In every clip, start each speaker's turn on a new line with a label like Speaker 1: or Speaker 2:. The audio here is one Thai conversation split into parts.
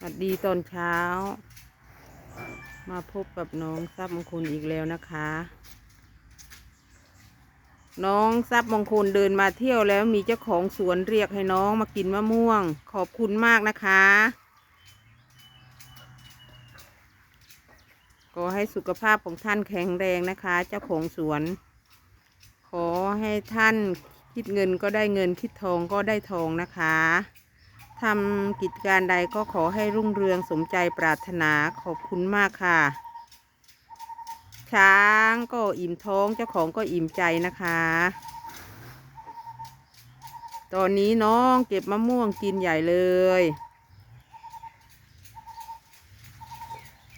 Speaker 1: สวัสดีตอนเช้า มาพบกับน้องทรัพย์มงคลอีกแล้วนะคะ น้องทรัพย์มงคลเดินมาเที่ยวแล้วมีเจ้าของสวนเรียกให้น้องมากินมะม่วง ขอบคุณมากนะคะขอให้สุขภาพของท่านแข็งแรงนะคะ เจ้าของสวน ขอให้ท่านคิดเงินก็ได้เงินคิดทองก็ได้ทองนะคะ ทำกิจการใดก็ขอให้รุ่งเรืองสมใจปรารถนาขอบคุณมากค่ะ ช้างก็อิ่มท้องเจ้าของก็อิ่มใจนะคะ ตอนนี้น้องเก็บมะม่วงกินใหญ่เลย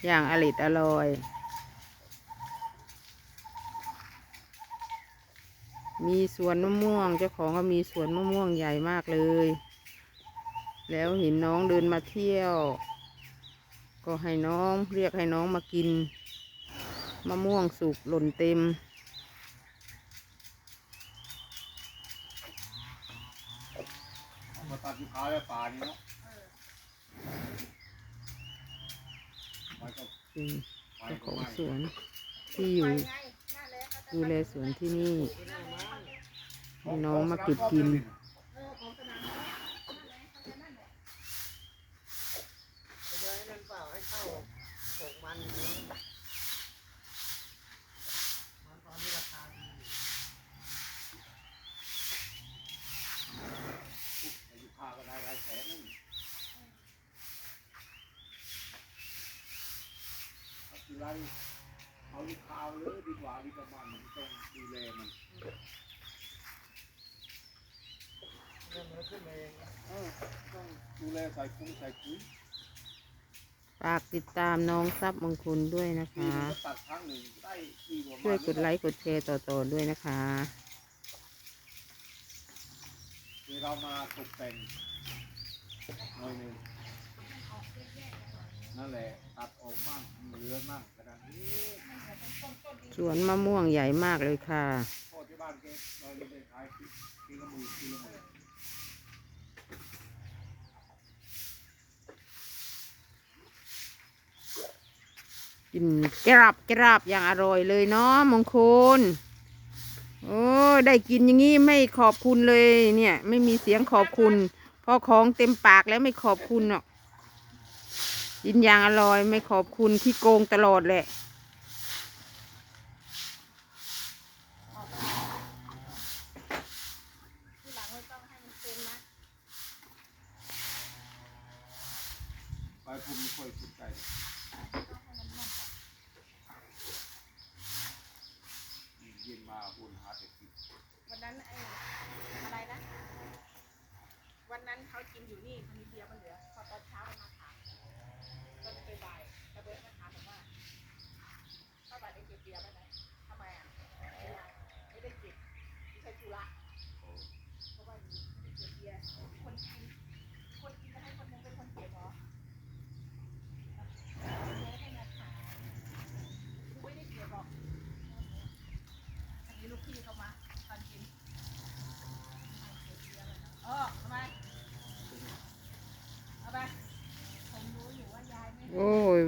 Speaker 1: อย่างอริดอร่อยมีสวนมะม่วงเจ้าของก็มีสวนมะม่วงใหญ่มากเลย แล้วเห็นน้องเดินมาเที่ยว ก็ให้น้องเรียกให้น้องมากิน มะม่วงสุกหล่นเต็ม
Speaker 2: เอามาตัดอยู่ขาวแล้วป่านี่เนาะไปก็
Speaker 1: อืม
Speaker 2: ไป
Speaker 1: เจ้าข
Speaker 2: ก็
Speaker 1: อง
Speaker 2: ไม่
Speaker 1: สวนที่อยู่ดูแลสวนที่นี่ให้น้องมาเก็บกิน
Speaker 2: อยู่ข้าวก็ได้หลายแสนนึงเอาที ไรเอาลูกข้าวเลยดีกว่าดีกว่ามันต้องดูแลมันเอขึ้นเองต้องดูแลใส่ปุ๋ยใส่ปุ๋ย
Speaker 1: ฝากติดตามน้องทรัพย์มงคลด้วยนะคะ
Speaker 2: นึงก็ตัดครั้งหนึ่งได้ดีกว่า
Speaker 1: ช่วยกดไลค์กดแชร์ต่อๆด้วยนะคะ
Speaker 2: คือเรามาตกแต่งหน่อยหนึ่ง นั่นแหละตัดออกมั่งเหลือมั่งกระดานนี้
Speaker 1: สวนมะม่วงใหญ่มากเลยค่ะ
Speaker 2: พ่อที่บ้านแกเราเลยไปขายทีละหมื่นทีละหมื่น
Speaker 1: กินกราบกราบอย่างอร่อยเลยเนาะมงคล โอ้ได้กินอย่างนี้ไม่ขอบคุณเลยเนี่ย ไม่มีเสียงขอบคุณ พอของเต็มปากแล้วไม่ขอบคุณหรอก กินอย่างอร่อยไม่ขอบคุณที่โกงตลอดแหละ
Speaker 2: ไปผมไม่ค่อยสนใจเย็นมาบุญหาแต่กิน
Speaker 3: วันนั้นไอ้อะไรนะ วันนั้นเขากินอยู่นี่มีเบียร์มันเหลือพอตอนเช้ามันมา Okay.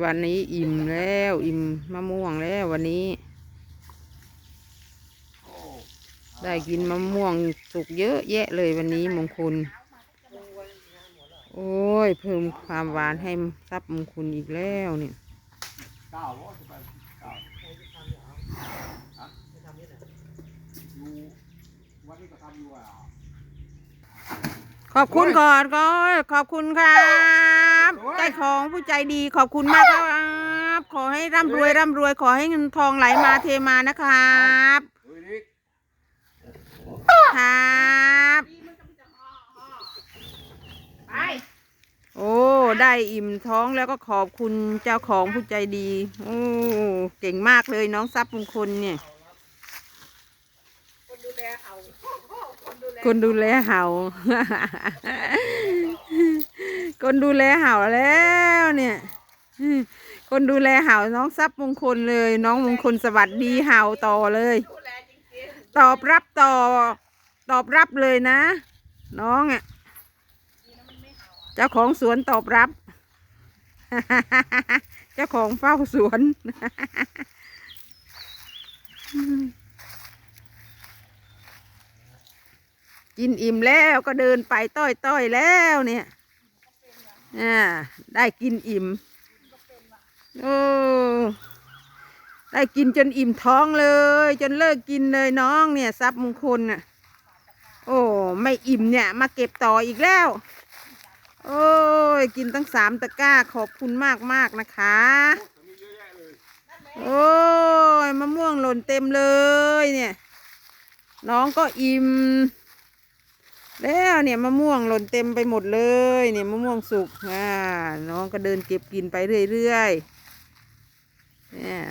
Speaker 3: วันนี้อิ่ม
Speaker 1: แล้ว อิ่มมะม่วงแล้ววันนี้ ได้กินมะม่วงสุกเยอะแยะเลยวันนี้มงคล โอ้ย เพิ่มความหวานให้ทรัพย์มงคลอีกแล้วเนี่ย
Speaker 2: วันนี้ก็ทำอยู่อะ
Speaker 1: ขอบคุณก่อนก็ขอบคุณครับใจของผู้ใจดีขอบคุณมากครับขอให้ร่ำรวยร่ำรวยขอให้เงินทองไหลมาเทมานะครับ
Speaker 2: เฮ้ยนิก
Speaker 1: ครับ
Speaker 3: ไป
Speaker 1: โอ้ได้อิ่มท้องแล้วก็ขอบคุณเจ้าของผู้ใจดีโอ้เก่งมากเลยน้องทรัพย์มงคลเนี่ย
Speaker 3: คนดูแลเอาคนดูแล
Speaker 1: คนดูแลเห่า คนดูแลเห่าแล้วเนี่ย คนดูแลเห่าน้องทรัพย์มงคลเลย น้องมงคลสวัสดีเห่าต่อเลย ตอบรับต่อ ตอบรับเลยนะ น้องอะ
Speaker 3: เจ้า
Speaker 1: ของสวนตอบรับ เจ้าของเฝ้าสวน กินอิ่มแล้วก็เดินไปต้อยต้อยๆแล้วเนี่ยอ่าได้กินอิ่มโอ้ได้กินจนอิ่มท้องเลย จนเลิกกินเลยน้องเนี่ยทรัพย์มงคลน่ะโอ้ไม่อิ่มเนี่ย มาเก็บต่ออีกแล้ว โอ้ยกินตั้งสามตะกร้าขอบคุณมากมากนะคะ โอ้ยมะม่วงหล่นเต็มเลยเนี่ย น้องก็อิ่ม แล้วเนี่ยมะม่วงหล่นเต็มไปหมดเลย เนี่ยมะม่วงสุกอ่าน้องก็เดินเก็บกินไปเรื่อยๆเนี่ย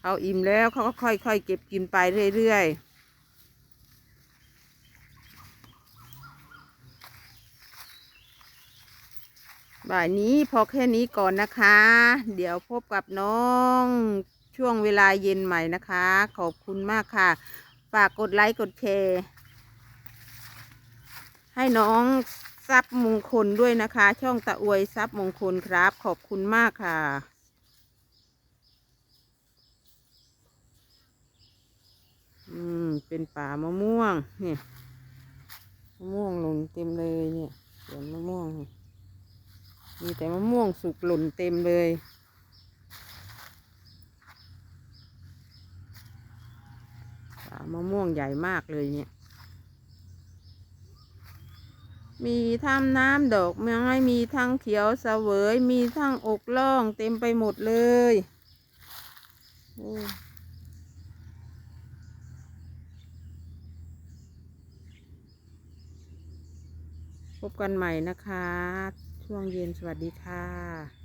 Speaker 1: เขาอิ่มแล้วเขาก็ค่อยๆเก็บกินไปเรื่อยๆบ่ายนี้พอแค่นี้ก่อนนะคะ เดี๋ยวพบกับน้องช่วงเวลาเย็นใหม่นะคะ ขอบคุณมากค่ะ ฝากกดไลค์กดแชร์ ให้น้องทรัพย์มงคลด้วยนะคะ ช่องตะอวยทรัพย์มงคลครับ ขอบคุณมากค่ะ อืม เป็นป่ามะม่วงนี่มะม่วงหล่นเต็มเลยเนี่ยสวนมะม่วง มีแต่มะม่วงสุกหล่นเต็มเลยป่ามะม่วงใหญ่มากเลยเนี่ย มีถ้ำน้ำดอกไม้มีทั้งเขียวเสวย มีทั้งอกล่องเต็มไปหมดเลยพบกันใหม่นะคะ ช่วงเย็นสวัสดีค่ะ